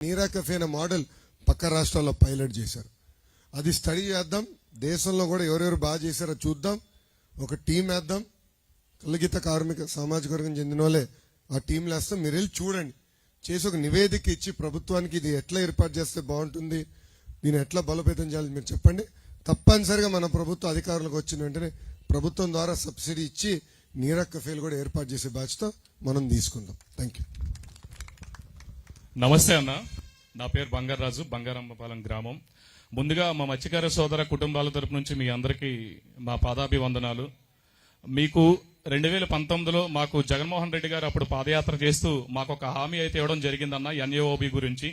నీరా కఫే అనే మోడల్ పక్క రాష్ట్రాల్లో పైలట్ చేశారు. అది స్టడీ చేద్దాం దేశంలో కూడా ఎవరెవరు బాగా చేశారో చూద్దాం ఒక టీం వేద్దాం. కలిగిత కార్మిక సామాజిక వర్గం చెందిన వాళ్ళే ఆ టీంలు వేస్తాం. మీరు వెళ్ళి చూడండి. చేసి ఒక నివేదిక ఇచ్చి ప్రభుత్వానికి ఇది ఎట్లా ఏర్పాటు చేస్తే బాగుంటుంది దీన్ని ఎట్లా బలోపేతం చేయాలి మీరు చెప్పండి. తప్పనిసరిగా మన ప్రభుత్వ అధికారులకు వచ్చిన వెంటనే ప్రభుత్వం ద్వారా సబ్సిడీ ఇచ్చి నీరా కఫేలు కూడా ఏర్పాటు చేసే బాధ్యత మనం తీసుకుందాం. థ్యాంక్ యూ నమస్తే అన్న. నా పేరు బంగారాజు బంగారమ్మపాలెం గ్రామం. ముందుగా మా మత్స్యకార సోదర కుటుంబాల తరపు నుంచి మీ అందరికీ మా పాదాభివందనాలు. మీకు రెండు వేల పంతొమ్మిదిలో మాకు జగన్మోహన్ రెడ్డి గారు అప్పుడు పాదయాత్ర చేస్తూ మాకు ఒక హామీ అయితే ఇవ్వడం జరిగిందన్న ఎన్ఏఓబి గురించి.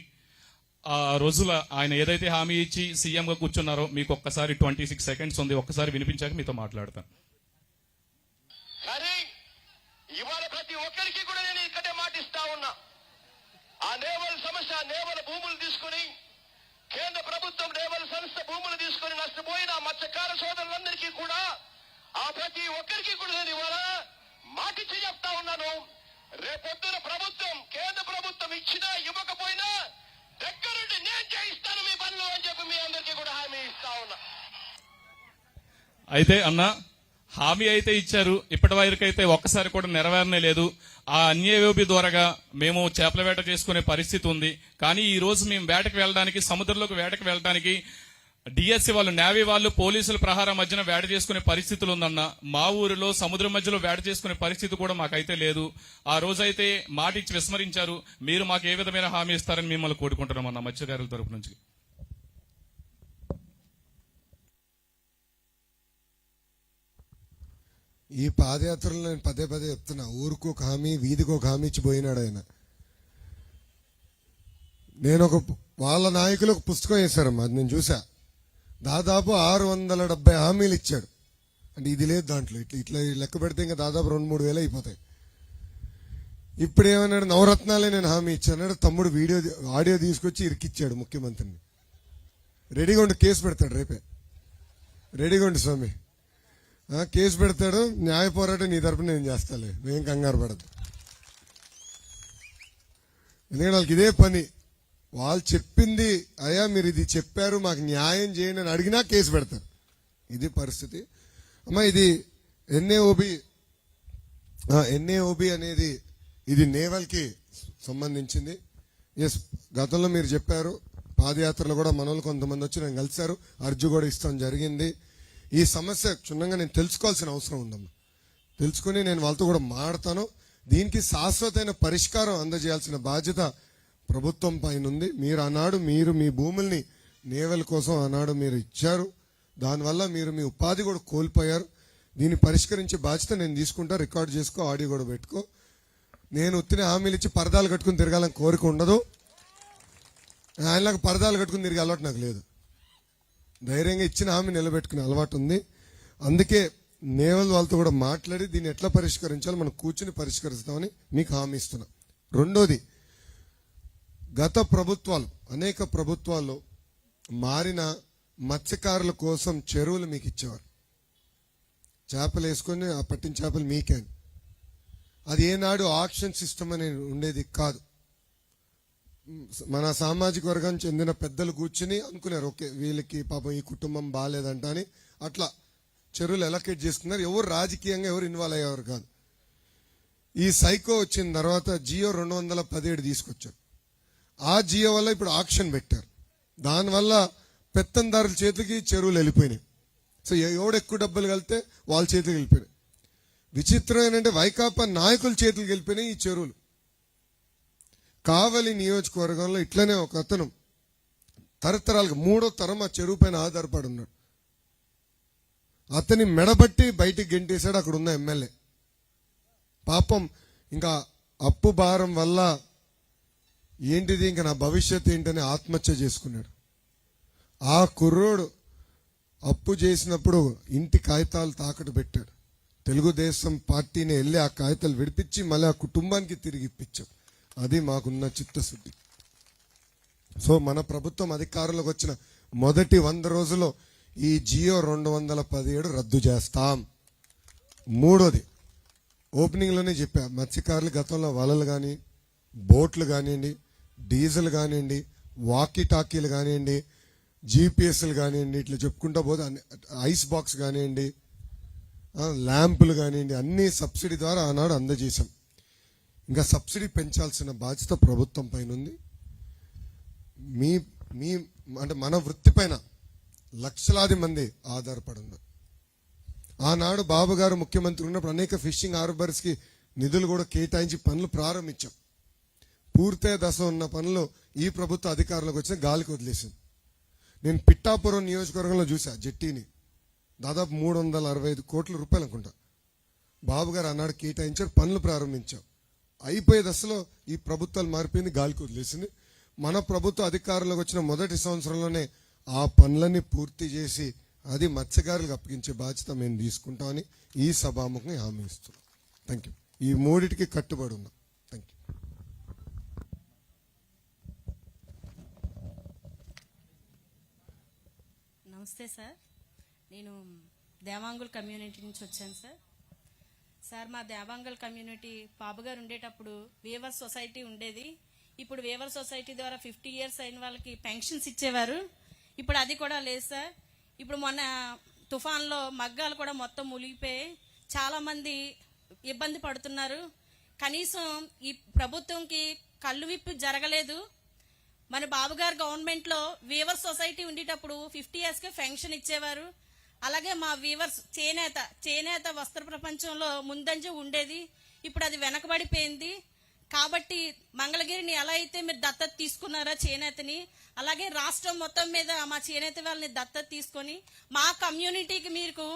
ఆ రోజుల ఆయన ఏదైతే హామీ ఇచ్చి సీఎంగా కూర్చున్నారో మీకు ఒక్కసారి ట్వంటీ సిక్స్ సెకండ్స్ ఉంది. ఒక్కసారి వినిపించాక మీతో మాట్లాడతాను కానీ ఇవాళ ప్రతి ఒక్కరికి కూడా నేను ఇక్కడే మాటిస్తా ఉన్నా ఆ నేవల్ సమస్య నేవల భూములు తీసుకుని కేంద్ర ప్రభుత్వం నేవల్ సంస్థ భూములు తీసుకుని నష్టపోయిన మత్స్యకార సోదరులందరికీ కూడా ఆ ప్రతి ఒక్కరికి కూడా నేను ఇవాళ మాటిచ్చి చెప్తా ఉన్నాను. రేపొద్దున ప్రభుత్వం కేంద్ర ప్రభుత్వం ఇచ్చినా ఇవ్వకపోయినా దగ్గరుండి నేను చేయిస్తాను మీ పనులు అని చెప్పి మీ అందరికీ కూడా హామీ ఇస్తా ఉన్నా. అయితే అన్నా హామీ అయితే ఇచ్చారు ఇప్పటి వరకైతే ఒక్కసారి కూడా నెరవేరనే లేదు. ఆ అన్యవేబి ద్వారాగా మేము చేపల వేట చేసుకునే పరిస్థితి ఉంది. కానీ ఈ రోజు మేము వేటకు వెళ్ళడానికి సముద్రంలోకి వేటకు వెళ్ళడానికి డిఎస్సి వాళ్ళు నేవీ వాళ్ళు పోలీసుల ప్రహారం మధ్యన వేట చేసుకునే పరిస్థితులు ఉందన్న మా ఊరిలో సముద్రం మధ్యలో వేట చేసుకునే పరిస్థితి కూడా మాకైతే లేదు. ఆ రోజైతే మాట ఇచ్చి విస్మరించారు. మీరు మాకు ఏ విధమైన హామీ ఇస్తారని మిమ్మల్ని కోరుకుంటున్నాం అన్న మత్స్యకారుల తరపు నుంచి. ఈ పాదయాత్రలో నేను పదే పదే చెప్తున్నా ఊరికి ఒక హామీ వీధికి ఒక హామీ ఇచ్చి పోయినాడు ఆయన. నేను ఒక వాళ్ళ నాయకులు ఒక పుస్తకం వేశారమ్మా అది నేను చూసా దాదాపు ఆరు వందల డెబ్బై హామీలు ఇచ్చాడు. అంటే ఇది లేదు దాంట్లో ఇట్లా ఇట్లా లెక్క పెడితే ఇంకా దాదాపు రెండు మూడు వేలు అయిపోతాయి. ఇప్పుడు ఏమన్నాడు నవరత్నాలే నేను హామీ ఇచ్చాను తమ్ముడు వీడియో ఆడియో తీసుకొచ్చి ఇరికిచ్చాడు ముఖ్యమంత్రిని. రెడీగా ఉండి కేసు పెడతాడు రేపే. రెడీగా ఉండి స్వామి. కేసు పెడతాడు న్యాయ పోరాటం నీ తరపున నేను చేస్తాలే. ఏం కంగారు పడదు. ఎందుకంటే వాళ్ళకి ఇదే పని. వాళ్ళు చెప్పింది అయ్యా మీరు ఇది చెప్పారు మాకు న్యాయం చేయండి అని అడిగినా కేసు పెడతారు. ఇది పరిస్థితి. అమ్మా ఇది ఎన్ఏఓబి ఎన్ఏఓబి అనేది ఇది నేవల్కి సంబంధించింది. ఎస్ గతంలో మీరు చెప్పారు పాదయాత్రలో కూడా మనోళ్ళు కొంతమంది వచ్చి నేను కలిశారు. అర్జు కూడా ఇస్తాం జరిగింది. ఈ సమస్య క్షుణ్ణంగా నేను తెలుసుకోవాల్సిన అవసరం ఉందమ్మా. తెలుసుకుని నేను వాళ్ళతో కూడా మాడతాను దీనికి శాశ్వతమైన పరిష్కారం అందజేయాల్సిన బాధ్యత ప్రభుత్వం పైన ఉంది. మీరు ఆనాడు మీరు మీ భూముల్ని నేవల కోసం ఆనాడు మీరు ఇచ్చారు. దానివల్ల మీరు మీ ఉపాధి కూడా కోల్పోయారు. దీన్ని పరిష్కరించే బాధ్యత నేను తీసుకుంటా. రికార్డ్ చేసుకో ఆడియో కూడా పెట్టుకో. నేను ఉత్తిన హామీలు ఇచ్చి పరదాలు కట్టుకుని తిరగాలని కోరిక ఉండదు. ఆయనలాగా పరదాలు కట్టుకుని తిరిగే అలవాటు నాకు లేదు. ధైర్యంగా ఇచ్చిన హామీ నిలబెట్టుకునే అలవాటు ఉంది. అందుకే నేవల్ వాళ్ళతో కూడా మాట్లాడి దీన్ని ఎట్లా పరిష్కరించాలో మనం కూర్చుని పరిష్కరిస్తామని మీకు హామీ ఇస్తున్నా. రెండోది గత ప్రభుత్వాలు అనేక ప్రభుత్వాల్లో మారిన మత్స్యకారుల కోసం చెరువులు మీకు ఇచ్చేవారు. చేపలు వేసుకొని ఆ పట్టిన చేపలు మీకే. అది ఏనాడు ఆక్షన్ సిస్టమ్ అనేది ఉండేది కాదు. మన సామాజిక వర్గం చెందిన పెద్దలు కూర్చుని అనుకున్నారు ఓకే వీళ్ళకి పాపం ఈ కుటుంబం బాగాలేదంట అని. అట్లా చెరువులు ఎలకేట్ చేసుకున్నారు. ఎవరు రాజకీయంగా ఎవరు ఇన్వాల్వ్ అయ్యేవారు కాదు. ఈ సైకో వచ్చిన తర్వాత జియో రెండు వందల పదిహేడు తీసుకొచ్చారు. ఆ జియో వల్ల ఇప్పుడు ఆక్షన్ పెట్టారు. దానివల్ల పెత్తందారుల చేతికి చెరువులు వెళ్ళిపోయినాయి. సో ఎవడు ఎక్కువ డబ్బులు కలితే వాళ్ళ చేతికి వెళ్ళిపోయినాయి. విచిత్రం ఏంటంటే వైకాపా నాయకుల చేతులకు వెళ్ళిపోయినాయి ఈ చెరువులు. కావలి నియోజకవర్గంలో ఇట్లనే ఒక అతను తరతరాలకు మూడో తరం ఆ చెరువు పైన ఆధారపడి ఉన్నాడు అతని మెడబట్టి బయటికి గెంటేశాడు అక్కడ ఉన్న ఎమ్మెల్యే. పాపం ఇంకా అప్పు భారం వల్ల ఏంటిది ఇంకా నా భవిష్యత్తు ఏంటని ఆత్మహత్య చేసుకున్నాడు. ఆ కుర్రోడు అప్పు చేసినప్పుడు ఇంటి కాగితాలు తాకట్టు పెట్టాడు. తెలుగుదేశం పార్టీని వెళ్ళి ఆ కాగితాలు విడిపించి మళ్ళీ ఆ కుటుంబానికి తిరిగి ఇప్పించాడు. అది మాకున్న చిత్తశుద్ధి. సో మన ప్రభుత్వం అధికారంలోకి వచ్చిన మొదటి వంద రోజుల్లో ఈ జియో రెండు వందల పదిహేడు రద్దు చేస్తాం. మూడోది ఓపెనింగ్లోనే చెప్పా మత్స్యకారులు గతంలో వలలు కానీ బోట్లు కానివ్వండి డీజిల్ కానివ్వండి వాకీ టాకీలు కానివ్వండి జీపీఎస్లు కానివ్వండి ఇట్లా చెప్పుకుంటా పోతే అన్ని- ఐస్ బాక్స్ కానివ్వండి ల్యాంపులు కానివ్వండి అన్ని సబ్సిడీ ద్వారా ఆనాడు అందజేశాం. ఇంకా సబ్సిడీ పెంచాల్సిన బాధ్యత ప్రభుత్వం పైన ఉంది మీ మీ అంటే మన వృత్తి పైన లక్షలాది మంది ఆధారపడి ఆనాడు బాబు గారు ముఖ్యమంత్రి ఉన్నప్పుడు అనేక ఫిషింగ్ హార్బర్స్కి నిధులు కూడా కేటాయించి పనులు ప్రారంభించాం. పూర్తయ్యే దశ ఉన్న పనులు ఈ ప్రభుత్వ అధికారులకు వచ్చిన గాలికి వదిలేసింది. నేను పిట్టాపురం నియోజకవర్గంలో చూసా జెట్టీని. దాదాపు మూడు వందల అరవై ఐదు కోట్ల రూపాయలు అనుకుంటా. బాబు గారు ఆనాడు కేటాయించారు పనులు ప్రారంభించాం. అయిపోయే దశలో ఈ ప్రభుత్వాలు మారిపోయింది గాలికి వదిలేసింది. మన ప్రభుత్వ అధికారంలోకి వచ్చిన మొదటి సంవత్సరంలోనే ఆ పనులన్నీ పూర్తి చేసి అది మత్స్యకారులకు అప్పగించే బాధ్యత మేము తీసుకుంటామని ఈ సభాముఖంగా హామీ ఇస్తున్నాం. థ్యాంక్ యూ ఈ మూడిటికి కట్టుబడి ఉన్నాం. థ్యాంక్ యూ నమస్తే సార్. నేను దేవాంగుల్ కమ్యూనిటీ నుంచి వచ్చాను సార్. సార్ మా దేవాంగల్ కమ్యూనిటీ బాబుగారు ఉండేటప్పుడు వేవర్ సొసైటీ ఉండేది. ఇప్పుడు వేవర్ సొసైటీ ద్వారా ఫిఫ్టీ ఇయర్స్ అయిన వాళ్ళకి పెన్షన్స్ ఇచ్చేవారు. ఇప్పుడు అది కూడా లేదు సార్. ఇప్పుడు మొన్న తుఫాన్లో మగ్గాలు కూడా మొత్తం మునిగిపోయి చాలామంది ఇబ్బంది పడుతున్నారు. కనీసం ఈ ప్రభుత్వంకి కళ్ళు విప్పు జరగలేదు. మన బాబుగారు గవర్నమెంట్లో వేవర్ వీవర్ సొసైటీ ఉండేటప్పుడు ఫిఫ్టీ ఇయర్స్కి పెన్షన్ ఇచ్చేవారు. అలాగే మా వీవర్స్ చేనేత చేనేత వస్త్ర ప్రపంచంలో ముందంజ ఉండేది. ఇప్పుడు అది వెనకబడిపోయింది. కాబట్టి మంగళగిరిని ఎలా అయితే మీరు దత్తత తీసుకున్నారో చేనేతని అలాగే రాష్ట్రం మొత్తం మీద మా చేనేత వాళ్ళని దత్తత తీసుకొని మా కమ్యూనిటీకి మీకు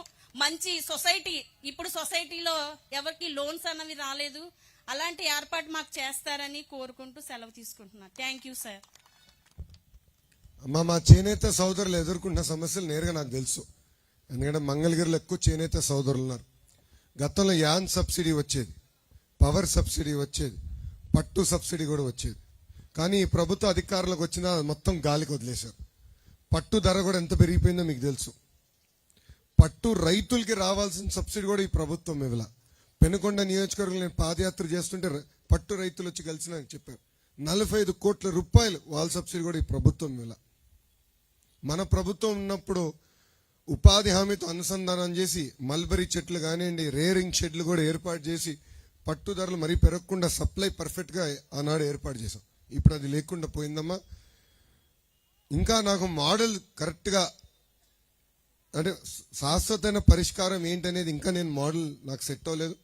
మంచి సొసైటీ ఇప్పుడు సొసైటీలో ఎవరికి లోన్స్ అన్నవి రాలేదు. అలాంటి ఏర్పాటు మాకు చేస్తారని కోరుకుంటూ సెలవు తీసుకుంటున్నాను. థ్యాంక్ యూ సార్ అమ్మా మా చేనేత సోదరులు ఎదుర్కొంటున్న సమస్యలు నేరుగా నాకు తెలుసు. ఎందుకంటే మంగళగిరిలో ఎక్కువ చేనేత సోదరులు ఉన్నారు. గతంలో యాన్ సబ్సిడీ వచ్చేది పవర్ సబ్సిడీ వచ్చేది పట్టు సబ్సిడీ కూడా వచ్చేది. కానీ ఈ ప్రభుత్వ అధికారులకు వచ్చిన మొత్తం గాలికి వదిలేశారు. పట్టు ధర కూడా ఎంత పెరిగిపోయిందో మీకు తెలుసు. పట్టు రైతులకి రావాల్సిన సబ్సిడీ కూడా ఈ ప్రభుత్వం ఇవ్వాల. పెనుకొండ నియోజకవర్గంలో నేను పాదయాత్ర చేస్తుంటే పట్టు రైతులు వచ్చి కలిసి నాకు చెప్పారు. నలభై ఐదు కోట్ల రూపాయలు వాళ్ళ సబ్సిడీ కూడా ఈ ప్రభుత్వం ఇవ్వాల. మన ప్రభుత్వం ఉన్నప్పుడు ఉపాధి హామీతో అనుసంధానం చేసి మల్బరీ చెట్లు కానివ్వండి రేరింగ్ షెడ్లు కూడా ఏర్పాటు చేసి పట్టు ధరలు మరీ పెరగకుండా సప్లై పర్ఫెక్ట్గా ఆనాడు ఏర్పాటు చేశాం. ఇప్పుడు అది లేకుండా పోయిందమ్మా. ఇంకా నాకు మోడల్ కరెక్ట్గా అంటే శాశ్వతమైన పరిష్కారం ఏంటనేది ఇంకా నేను మోడల్ నాకు సెట్ అవ్వలేదు.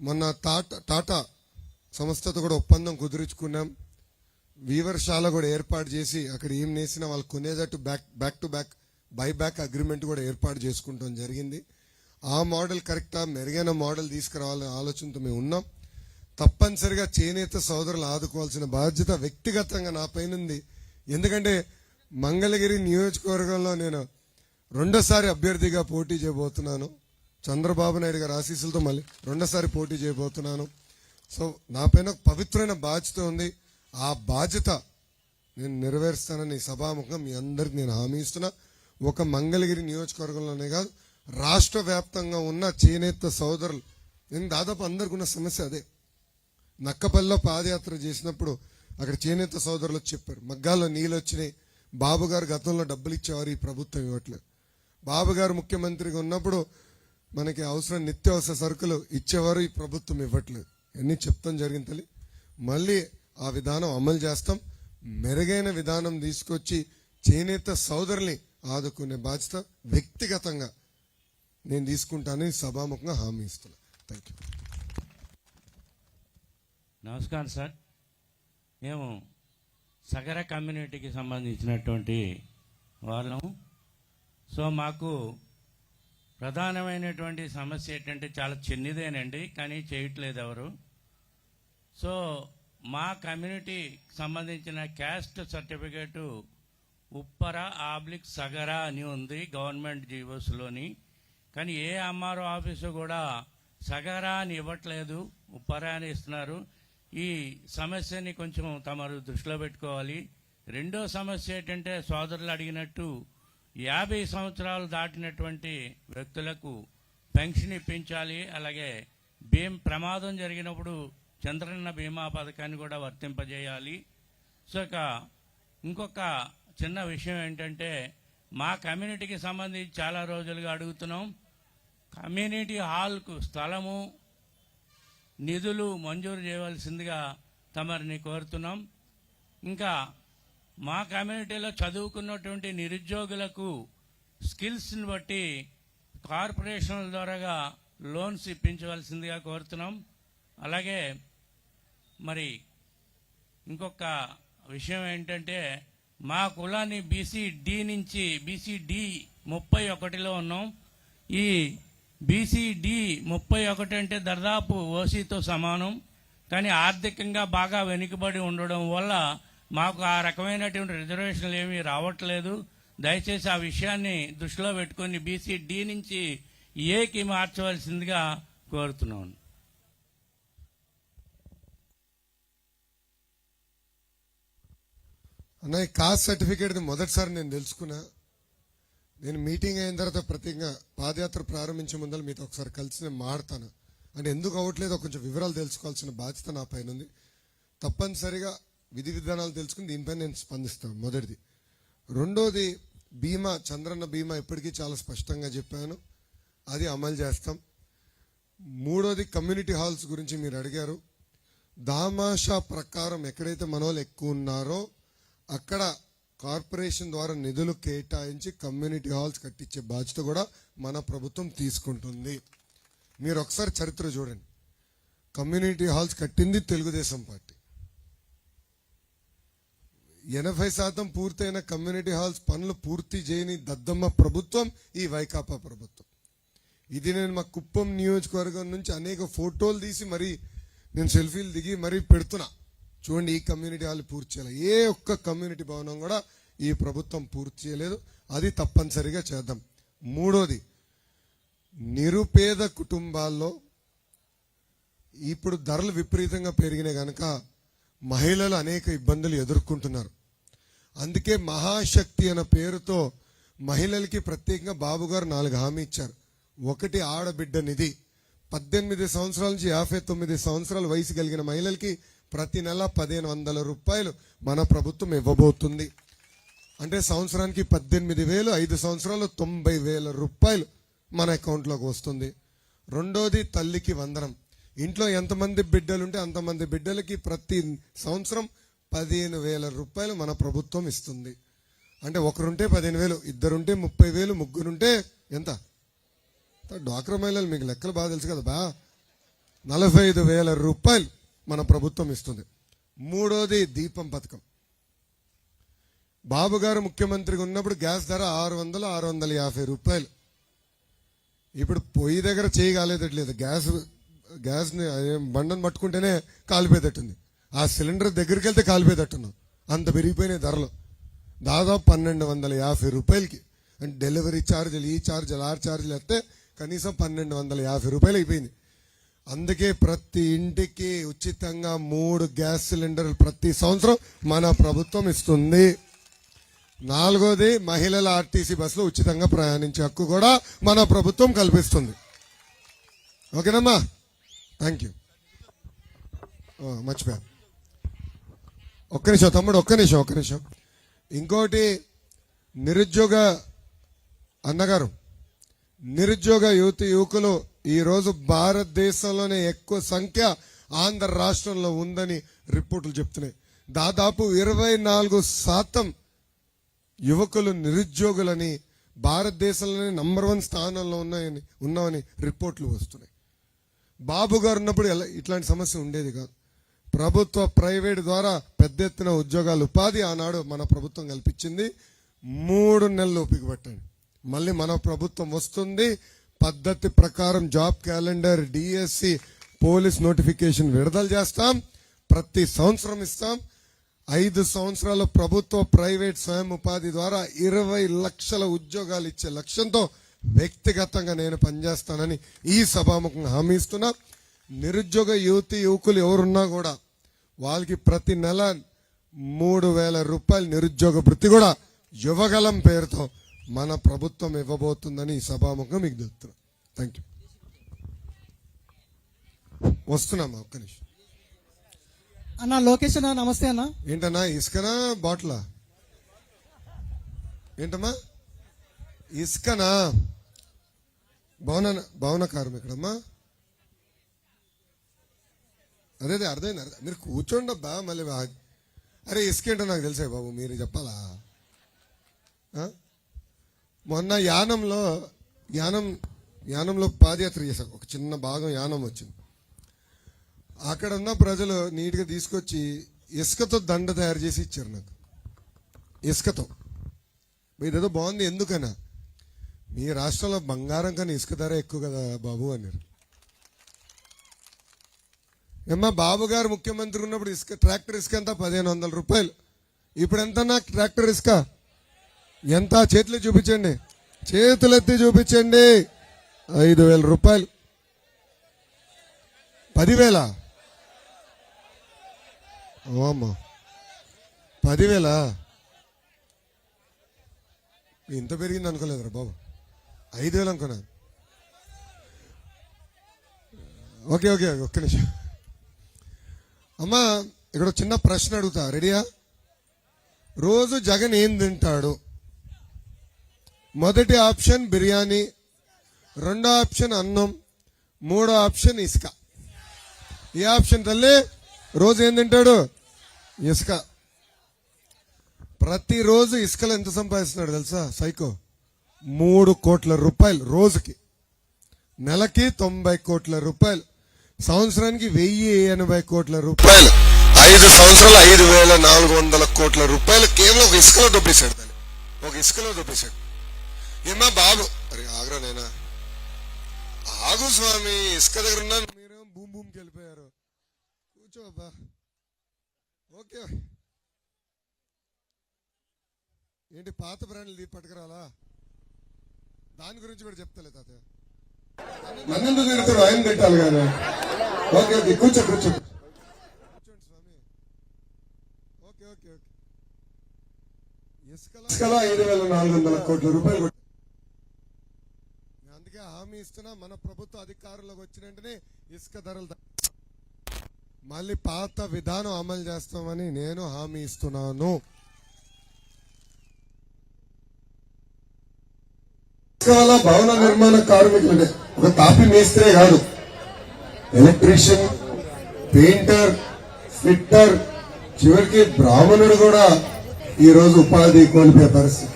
మొన్న టాటా టాటా సంస్థతో కూడా ఒప్పందం కుదుర్చుకున్నాం. వీవర్శాల కూడా ఏర్పాటు చేసి అక్కడ ఏం నేసినా వాళ్ళు కొనేటట్టు back back to back buyback agreement కూడా ఏర్పాటు చేసుకుంటాం జరిగింది. ఆ మోడల్ కరెక్టా? మెరుగైన మోడల్ తీసుకురావాలనే ఆలోచనతో మేము ఉన్నాం. తప్పనిసరిగా చేనేత సోదరులు ఆదుకోవాల్సిన బాధ్యత వ్యక్తిగతంగా నా పైన ఉంది. ఎందుకంటే మంగళగిరి నియోజకవర్గంలో నేను రెండోసారి అభ్యర్థిగా పోటీ చేయబోతున్నాను. చంద్రబాబు నాయుడు గారి ఆశీస్సులతో మళ్ళీ రెండోసారి పోటీ చేయబోతున్నాను. సో నా పైన ఒక పవిత్రమైన బాధ్యత ఉంది. ఆ బాధ్యత నేను నెరవేరుస్తానని సభాముఖం మీ అందరికి నేను హామీ ఇస్తున్నా. ఒక మంగళగిరి నియోజకవర్గంలోనే కాదు రాష్ట్ర వ్యాప్తంగా ఉన్న చేనేత సోదరులు. నేను దాదాపు అందరికి ఉన్న సమస్య అదే. నక్కపల్లిలో పాదయాత్ర చేసినప్పుడు అక్కడ చేనేత సోదరులు చెప్పారు మగ్గాల్లో నీళ్ళు వచ్చినాయి. బాబు గారు గతంలో డబ్బులు ఇచ్చేవారు ఈ ప్రభుత్వం ఇవ్వట్లేదు. బాబు గారు ముఖ్యమంత్రిగా ఉన్నప్పుడు మనకి అవసరం నిత్యావసర సరుకులు ఇచ్చేవారు ఈ ప్రభుత్వం ఇవ్వట్లేదు. అన్ని చెప్తాం జరిగింది తల్లి. మళ్ళీ ఆ విధానం అమలు చేస్తాం. మెరుగైన విధానం తీసుకొచ్చి చేనేత సోదరుని ఆదుకునే బాధ్యత వ్యక్తిగతంగా నేను తీసుకుంటానని సభాముఖంగా హామీ ఇస్తున్నా. థ్యాంక్ యూ నమస్కారం సార్. మేము సగర కమ్యూనిటీకి సంబంధించినటువంటి వాళ్ళం. సో మాకు ప్రధానమైనటువంటి సమస్య ఏంటంటే చాలా చిన్నదేనండి కానీ చేయట్లేదు ఎవరు. సో మా కమ్యూనిటీకి సంబంధించిన caste certificate Uppara oblique Sagara అని ఉంది గవర్నమెంట్ జీవోస్లోని కానీ ఏ ఎంఆర్ఓ ఆఫీసు కూడా సగరా అని ఇవ్వట్లేదు ఉప్పరా అని ఇస్తున్నారు. ఈ సమస్యని కొంచెం తమరు దృష్టిలో పెట్టుకోవాలి. రెండో సమస్య ఏంటంటే సోదరులు అడిగినట్టు యాభై సంవత్సరాలు దాటినటువంటి వ్యక్తులకు పెన్షన్ ఇప్పించాలి అలాగే భీం ప్రమాదం జరిగినప్పుడు చంద్రన్న బీమా పథకాన్ని కూడా వర్తింపజేయాలి. సో ఇంకొక చిన్న విషయం ఏంటంటే మా కమ్యూనిటీకి సంబంధించి చాలా రోజులుగా అడుగుతున్నాం. కమ్యూనిటీ హాల్కు స్థలము నిధులు మంజూరు చేయవలసిందిగా తమరిని కోరుతున్నాం. ఇంకా మా కమ్యూనిటీలో చదువుకున్నటువంటి నిరుద్యోగులకు స్కిల్స్ని బట్టి కార్పొరేషన్ల ద్వారాగా లోన్స్ ఇప్పించవలసిందిగా కోరుతున్నాం. అలాగే మరి ఇంకొక విషయం ఏంటంటే మా కులాన్ని బీసీ డి నుంచి బీసీ డి ముప్పై ఒకటిలో ఉన్నాం. ఈ బీసీ డి ముప్పై ఒకటి అంటే దాదాపు ఓసీతో సమానం. కానీ ఆర్థికంగా బాగా వెనుకబడి ఉండడం వల్ల మాకు ఆ రకమైనటువంటి రిజర్వేషన్లు ఏమీ రావట్లేదు. దయచేసి ఆ విషయాన్ని దృష్టిలో పెట్టుకొని బీసీ డి నుంచి ఏకి మార్చవలసిందిగా కోరుతున్నాను. అన్న ఈ కాస్ట్ సర్టిఫికేట్ మొదటిసారి నేను తెలుసుకున్నా. నేను మీటింగ్ అయిన తర్వాత ప్రతిజ్ఞ పాదయాత్ర ప్రారంభించే ముందర మీతో ఒకసారి కలిసి నేను మాడతాను అంటే ఎందుకు అవ్వట్లేదో కొంచెం వివరాలు తెలుసుకోవాల్సిన బాధ్యత నా పైన ఉంది. తప్పనిసరిగా విధి విధానాలు తెలుసుకుని దీనిపై నేను స్పందిస్తాను. మొదటిది. రెండోది బీమా చంద్రన్న బీమా ఇప్పటికీ చాలా స్పష్టంగా చెప్పాను. అది అమలు చేస్తాం. మూడోది కమ్యూనిటీ హాల్స్ గురించి మీరు అడిగారు. దామాషా ప్రకారం ఎక్కడైతే మనోళ్ళు ఎక్కువ ఉన్నారో అక్కడ కార్పొరేషన్ ద్వారా నిధులు కేటాయించి కమ్యూనిటీ హాల్స్ కట్టించే బాధ్యత కూడా మన ప్రభుత్వం తీసుకుంటుంది. మీరు ఒకసారి చరిత్ర చూడండి. కమ్యూనిటీ హాల్స్ కట్టింది తెలుగుదేశం పార్టీ. ఎనభై శాతం పూర్తయిన కమ్యూనిటీ హాల్స్ పనులు పూర్తి చేయని దద్దమ్మ ప్రభుత్వం ఈ వైకాపా ప్రభుత్వం. ఇది నేను మా కుప్పం నియోజకవర్గం నుంచి అనేక ఫోటోలు తీసి మరీ నేను సెల్ఫీలు దిగి మరీ పెడుతున్నా. చూడండి ఈ కమ్యూనిటీ హాల్ పూర్తి చేయాలి. ఏ ఒక్క కమ్యూనిటీ భవనం కూడా ఈ ప్రభుత్వం పూర్తి చేయలేదు. అది తప్పనిసరిగా చేద్దాం. మూడోది నిరుపేద కుటుంబాల్లో ఇప్పుడు ధరలు విపరీతంగా పెరిగినాయి కనుక మహిళలు అనేక ఇబ్బందులు ఎదుర్కొంటున్నారు. అందుకే మహాశక్తి అనే పేరుతో మహిళలకి ప్రత్యేకంగా బాబు గారు నాలుగు హామీ ఇచ్చారు. ఒకటి ఆడబిడ్డ నిధి. పద్దెనిమిది సంవత్సరాల నుంచి యాభై తొమ్మిది సంవత్సరాల వయసు కలిగిన మహిళలకి ప్రతి నెల పదిహేను వందల రూపాయలు మన ప్రభుత్వం ఇవ్వబోతుంది. అంటే సంవత్సరానికి పద్దెనిమిది వేలు ఐదు సంవత్సరాలు తొంభై వేల రూపాయలు మన అకౌంట్లోకి వస్తుంది. రెండోది తల్లికి వందనం. ఇంట్లో ఎంతమంది బిడ్డలుంటే అంతమంది బిడ్డలకి ప్రతి సంవత్సరం పదిహేను వేల రూపాయలు మన ప్రభుత్వం ఇస్తుంది. అంటే ఒకరుంటే పదిహేను వేలు ఇద్దరుంటే ముప్పై వేలు ముగ్గురుంటే ఎంత? డ్వాక్రా మహిళలు మీకు లెక్కలు బాగా తెలుసు కదా బా. నలభై ఐదు వేల రూపాయలు మన ప్రభుత్వం ఇస్తుంది. మూడోది దీపం పథకం. బాబు గారు ముఖ్యమంత్రిగా ఉన్నప్పుడు గ్యాస్ ధర ఆరు వందలు ఆరు వందల యాభై రూపాయలు. ఇప్పుడు పొయ్యి దగ్గర చేయగలేదట్లేదు గ్యాస్ గ్యాస్ని బండను పట్టుకుంటేనే కాలిపోయేటట్టుంది. ఆ సిలిండర్ దగ్గరికి వెళ్తే కాలిపోయేటట్టున్నాం. అంత పెరిగిపోయినాయి ధరలు. దాదాపు పన్నెండు వందల యాభై రూపాయలకి. అంటే డెలివరీ ఛార్జీలు ఈ ఛార్జీలు ఆరు ఛార్జీలు వస్తే కనీసం పన్నెండు వందల యాభై రూపాయలు అయిపోయింది అందుకే ప్రతి ఇంటికి ఉచితంగా మూడు గ్యాస్ సిలిండర్లు ప్రతి సంవత్సరం మన ప్రభుత్వం ఇస్తుంది. నాలుగోది మహిళల ఆర్టీసీ బస్సులో ఉచితంగా ప్రయాణించే హక్కు కూడా మన ప్రభుత్వం కల్పిస్తుంది. ఓకేనమ్మా? థ్యాంక్ యూ మర్చిపోయాను. ఒక్క నిమిషం తమ్ముడు ఒక్క నిమిషం ఒక్క నిమిషం. ఇంకోటి నిరుద్యోగ అన్నగారు నిరుద్యోగ యువతి యువకులు ఈరోజు భారతదేశంలోనే ఎక్కువ సంఖ్య ఆంధ్ర రాష్ట్రంలో ఉందని రిపోర్టులు చెప్తున్నాయి. దాదాపు ఇరవై నాలుగు శాతం యువకులు నిరుద్యోగులని భారతదేశంలోనే నంబర్ వన్ స్థానంలో ఉన్నాయని ఉన్నామని రిపోర్ట్లు వస్తున్నాయి. బాబు గారు ఉన్నప్పుడు ఇట్లాంటి సమస్య ఉండేది కాదు. ప్రభుత్వ ప్రైవేట్ ద్వారా పెద్ద ఎత్తున ఉద్యోగాలు ఉపాధి ఆనాడు మన ప్రభుత్వం కల్పించింది. మూడు నెలలు ఓపిక పట్టండి మళ్ళీ మన ప్రభుత్వం వస్తుంది. పద్ధతి ప్రకారం job calendar DSC police notification విడుదల చేస్తాం. ప్రతి సంవత్సరం ఇస్తాం. ఐదు సంవత్సరాల ప్రభుత్వ ప్రైవేట్ స్వయం ఉపాధి ద్వారా ఇరవై లక్షల ఉద్యోగాలు ఇచ్చే లక్ష్యంతో వ్యక్తిగతంగా నేను పనిచేస్తానని ఈ సభాముఖంగా హామీ ఇస్తున్నా. నిరుద్యోగ యువతి యువకులు ఎవరున్నా కూడా వాళ్ళకి ప్రతి నెల మూడు వేల రూపాయల నిరుద్యోగ వృత్తి కూడా యువగలం పేరుతో మన ప్రభుత్వం ఇవ్వబోతుందని ఈ సభాముఖంగా మీకు తెలుస్తున్నా థ్యాంక్ యూ వస్తున్నామా? ఒక్క నిమిషం. అన్న లోకేష్ అన్న నమస్తే అన్న. ఏంటన్నా ఇసుకనా బాటిలా? ఏంటమ్మా? ఇసుకనా? భవన భవన కార్మికుడమ్మా? అదే అదే అర్థమైంది అర్థం మీరు కూర్చోండి అబ్బా మళ్ళీ అరే ఇసుక ఏంటో నాకు తెలుసే బాబు మీరు చెప్పాలా? మొన్న యానంలో యానం యానంలో పాదయాత్ర చేశాం. ఒక చిన్న భాగం యానం వచ్చింది. అక్కడ ఉన్న ప్రజలు నీట్గా తీసుకొచ్చి ఇసుకతో దండ తయారు చేసి ఇచ్చారు నాకు. ఇసుకతో. ఇదేదో బాగుంది. ఎందుకనా మీ రాష్ట్రంలో బంగారం కన్నా ఇసుక ధర ఎక్కువ కదా బాబు అన్నారు. ఏమ్మా బాబు గారు ముఖ్యమంత్రి ఉన్నప్పుడు ఇసుక ట్రాక్టర్ ఇసుక ఎంత? పదిహేను వందల రూపాయలు. ఇప్పుడు ఎంత నాకు ట్రాక్టర్ ఇసుక? ఎంత చేతులు చూపించండి? చేతులెత్తి చూపించండి. ఐదు వేల రూపాయలు. పదివేల? అమ్మా. పదివేలా? ఇంత పెరిగింది అనుకోలేదురా బాబు. ఐదు వేలు అనుకున్నాను ఓకే ఓకే ఒక్క నిమిషం. అమ్మా ఇక్కడ ఒక చిన్న ప్రశ్న అడుగుతా. రెడీయా రోజు జగన్ ఏం తింటాడు? మొదటి ఆప్షన్ బిర్యానీ రెండో ఆప్షన్ అన్నం మూడో ఆప్షన్ ఇసుక. ఏ ఆప్షన్ తల్లి రోజు ఏం తింటాడు? ఇసుక. ప్రతిరోజు ఇసుకలో ఎంత సంపాదిస్తున్నాడు తెలుసా? సైకో మూడు కోట్ల రూపాయలు రోజుకి. నెలకి తొంభై కోట్ల రూపాయలు. సంవత్సరానికి వెయ్యి ఎనభై కోట్ల రూపాయలు. ఐదు సంవత్సరాలు ఐదు వేల నాలుగు వందల కోట్ల రూపాయలు కేవలం ఒక ఇసుకలో దొబ్బేశాడు దాన్ని ఒక ఇసుకలో దొబ్బేశాడు. ఏమా బాబు? అరే ఆగ్రా నేనా? ఆగు స్వామి ఇసుక దగ్గర ఉన్నాను మీరేమో భూమి భూమికి వెళ్ళిపోయారు? కూర్చో అబ్బా. ఓకే. ఏంటి పాత బ్రాండ్లు తీ పట్టుకురాలా? దాని గురించి కూడా చెప్తలే తాతయ్య. నన్నెందుకు తిరుగుతాడు ఆయన తిట్టాలి కానీ ఓకే ఓకే కూర్చో కూర్చో. కూర్చోండి స్వామి. Okay okay okay. ఇసుకలో ఇసుకలో ఐదు వేల నాలుగు వందల కోట్ల రూపాయలు గట్టిగా హామీ ఇస్తున్నా మన ప్రభుత్వ అధికారులకు వచ్చిన వెంటనే ఇసుక ధరలు మళ్ళీ పాత విధానం అమలు చేస్తామని నేను హామీ ఇస్తున్నాను. భవన నిర్మాణ కార్మికులు ఒక తాపి మేస్త్రే కాదు. ఎలక్ట్రీషియన్ పెయింటర్ ఫిట్టర్ చివరికి బ్రాహ్మణుడు కూడా ఈ రోజు ఉపాధి కోల్పోయే పరిస్థితి.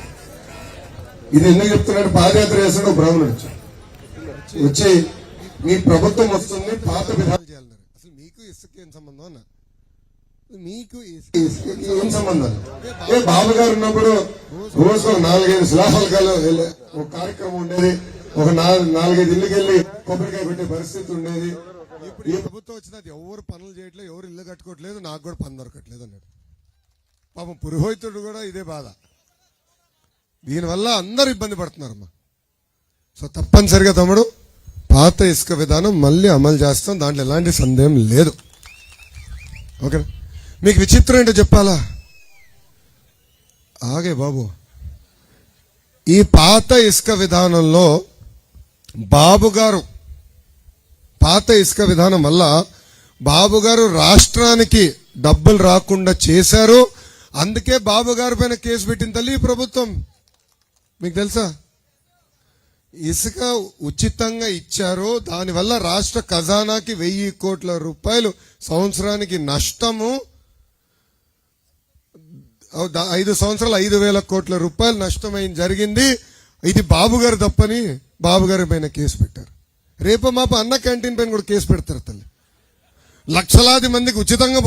ఇది ఎందుకు చెప్తున్నాడు? పాదయాత్ర చేస్తాడు బ్రాహ్మణుడు. వచ్చాడు. వచ్చి మీ ప్రభుత్వం వస్తుంది పాత విధానం చేయాలన్నారు. అసలు మీకు ఇసుక ఏం సంబంధం అన్న? మీకు ఇసుక- ఏం సంబంధం? ఏ బాబు గారు ఉన్నప్పుడు రోజు నాలుగైదు శిలాఫలకాలు వెళ్ళే ఒక కార్యక్రమం ఉండేది. ఒక నాలుగు నాలుగైదు ఇళ్ళకి వెళ్ళి కొబ్బరికాయ పెట్టే పరిస్థితి ఉండేది. ఇప్పుడు ఈ ప్రభుత్వం వచ్చినది ఎవరు పనులు చేయట్లేదు ఎవరు ఇల్లు కట్టుకోవట్లేదు నాకు కూడా పని దొరకట్లేదు అన్నాడు. పాపం పురోహితుడు కూడా ఇదే బాధ. దీనివల్ల అందరూ ఇబ్బంది పడుతున్నారమ్మా. సో తప్పనిసరిగా తమ్ముడు పాత ఇసుక విధానం మళ్ళీ అమలు చేస్తాం. దాంట్లో ఎలాంటి సందేహం లేదు. ఓకేనా? మీకు విచిత్రం ఏంటో చెప్పాలా? ఆగే బాబు. ఈ పాత ఇసుక విధానంలో బాబు గారు పాత ఇసుక విధానం వల్ల బాబు గారు రాష్ట్రానికి డబ్బులు రాకుండా చేశారు. అందుకే బాబు గారి పైన కేసు పెట్టిన తల్లి ఈ ప్రభుత్వం. మీకు తెలుసా? ఇసుక ఉచితంగా ఇచ్చారు దానివల్ల రాష్ట్ర ఖజానాకి వెయ్యి కోట్ల రూపాయలు సంవత్సరానికి నష్టము. ఐదు సంవత్సరాలు ఐదు వేల కోట్ల రూపాయలు నష్టమైన జరిగింది. ఇది బాబు గారు తప్పని బాబు గారి పైన కేసు పెట్టారు. రేపు మాప అన్న క్యాంటీన్ పైన కూడా కేసు పెడతారు తల్లి. లక్షలాది మందికి ఉచితంగా